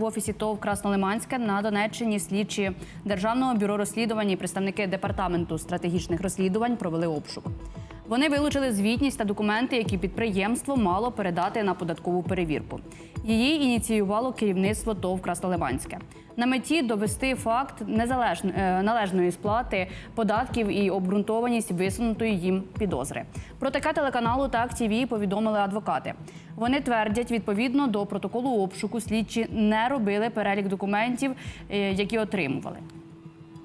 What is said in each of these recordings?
В офісі ТОВ Краснолиманське на Донеччині слідчі Державного бюро розслідувань і представники департаменту стратегічних розслідувань провели обшук. Вони вилучили звітність та документи, які підприємство мало передати на податкову перевірку. Її ініціювало керівництво ТОВ Краснолиманське. На меті довести факт незалежн- е, належної сплати податків і обґрунтованість висунутої їм підозри. Про таке телеканалу та ТІВІ повідомили адвокати. Вони твердять, відповідно до протоколу обшуку, слідчі не робили перелік документів, е, які отримували.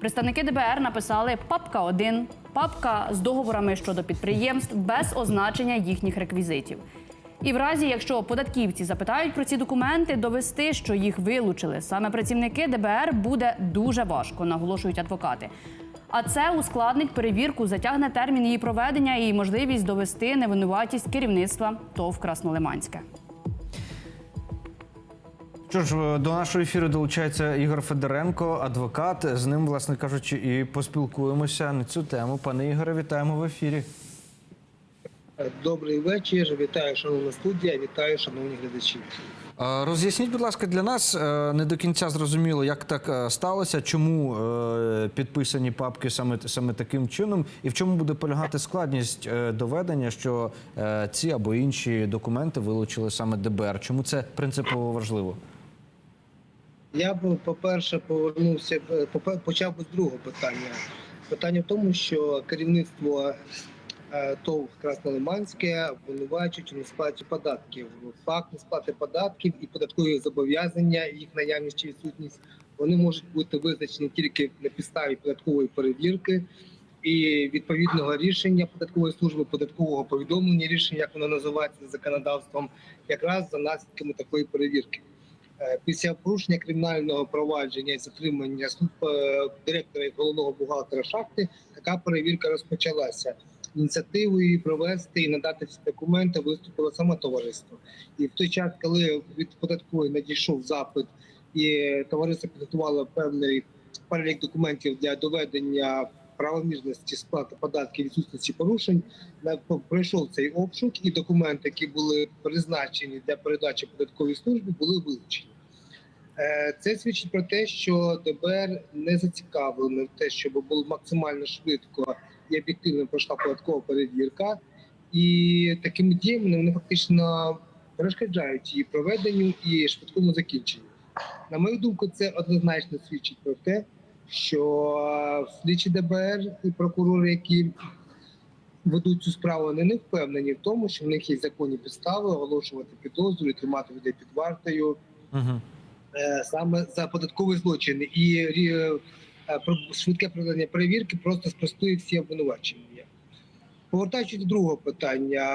Представники ДБР написали папка 1 папка з договорами щодо підприємств без означення їхніх реквізитів. І в разі, якщо податківці запитають про ці документи, довести, що їх вилучили саме працівники ДБР, буде дуже важко, наголошують адвокати. А це ускладнить перевірку, затягне термін її проведення і можливість довести невинуватість керівництва ТОВ Краснолиманське. Що ж, е, до нашого ефіру долучається Ігор Федоренко, адвокат. З ним, власне кажучи, і поспілкуємося на цю тему. Пане Ігоре, вітаємо в ефірі. Добрий вечір. Вітаю, шановна студія. Вітаю, шановні глядачі. Е, Роз'ясніть, будь ласка, для нас е, не до кінця зрозуміло, як так е, сталося, чому е, підписані папки саме, саме таким чином, і в чому буде полягати складність е, доведення, що е, ці або інші документи вилучили саме ДБР. Чому це принципово важливо? Я б, по-перше, повернувся почав би з другого питання. Питання в тому, що керівництво е, ТОВ Краснолиманське обвинувачують у несплаті податків. Факт несплати податків і податкові зобов'язання, їх наявність чи відсутність, вони можуть бути визначені тільки на підставі податкової перевірки і відповідного рішення податкової служби, податкового повідомлення рішення, як воно називається законодавством, якраз за наслідками такої перевірки. Е, Після порушення кримінального провадження і затримання е, директора і головного бухгалтера шахти така перевірка розпочалася. Ініціативою провести і надати всі документи виступило саме товариство. І в той час, коли від податкової надійшов запит, і товариство підготувало певний перелік документів для доведення правомірності сплати податків відсутності порушень, пройшов цей обшук, і документи, які були призначені для передачі податковій службі, були вилучені. Е, Це свідчить про те, що ДБР не зацікавлено в те, щоб було максимально швидко і об'єктивно пройшла податкова перевірка, і такими діями вони фактично перешкоджають її проведенню і швидкому закінченню. На мою думку, це однозначно свідчить про те, що слідчі ДБР і прокурори, які ведуть цю справу, вони не впевнені в тому, що в них є законні підстави оголошувати підозру і тримати людей під вартою Угу. Е, саме за податкові злочини. І е, про- швидке проведення перевірки просто спростує всі обвинувачення. Повертаючись до другого питання,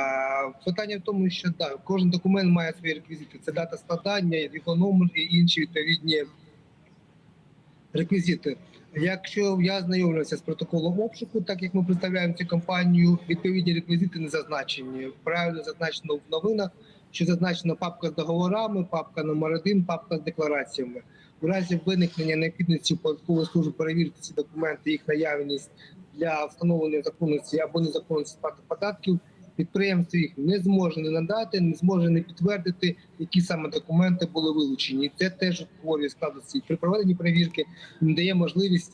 питання в тому, що да, кожен документ має свої реквізити. Це дата складання, його номер і інші відповідні реквізити. Якщо я знайомлюся з протоколом обшуку, так як ми представляємо цю компанію, відповідні реквізити не зазначені. Правильно зазначено в новинах, що зазначена папка з договорами, папка номер 1 папка з деклараціями. У разі виникнення необхідності податкової служби перевірити ці документи, їх наявність для встановлення законності або незаконності сплати податків, підприємство їх не зможе не надати, не зможе не підтвердити, які саме документи були вилучені. Це теж створює складності при проведенні перевірки, не дає можливість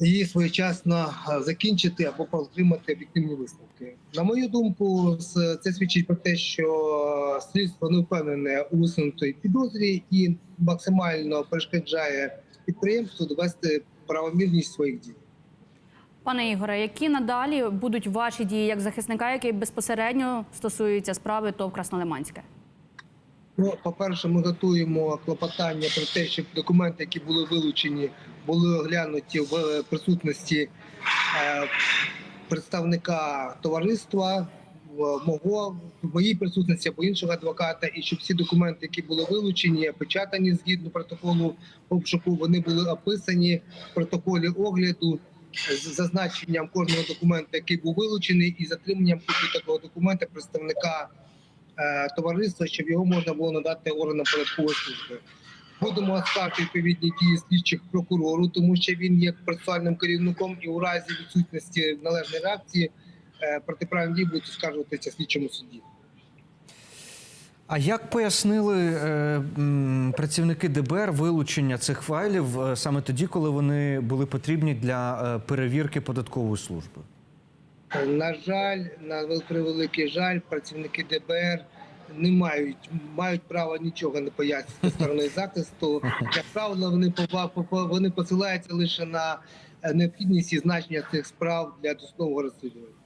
її своєчасно е, закінчити або отримати об'єктивні висновки. На мою думку, це свідчить про те, що слідство не впевнене у висунутої підозрі і максимально перешкоджає підприємству довести правомірність своїх дій. Пане Ігоре, які надалі будуть ваші дії як захисника, який безпосередньо стосується справи ТОВ Краснолиманське? Ну, по-перше, ми готуємо клопотання про те, щоб документи, які були вилучені, були оглянуті в е, присутності е, представника товариства, мого в моїй присутності або іншого адвоката, і щоб всі документи, які були вилучені, опечатані згідно протоколу обшуку, вони були описані в протоколі огляду з зазначенням кожного документа, який був вилучений, і затриманням такого документа представника товариства, щоб його можна було надати органам податкової служби. Будемо оскаржувати відповідні дії слідчих прокурору, тому що він є процесуальним керівником, і у разі відсутності належної реакції е, протиправні дії будуть оскаржуватися слідчому суді. А як пояснили е, працівники ДБР вилучення цих файлів е, саме тоді, коли вони були потрібні для е, перевірки податкової служби? На жаль, на превеликий жаль, працівники ДБР не мають мають права нічого не пояснити сторони захисту. Як правило, вони вони посилаються лише на е, необхідність і значення цих справ для досудового розслідування.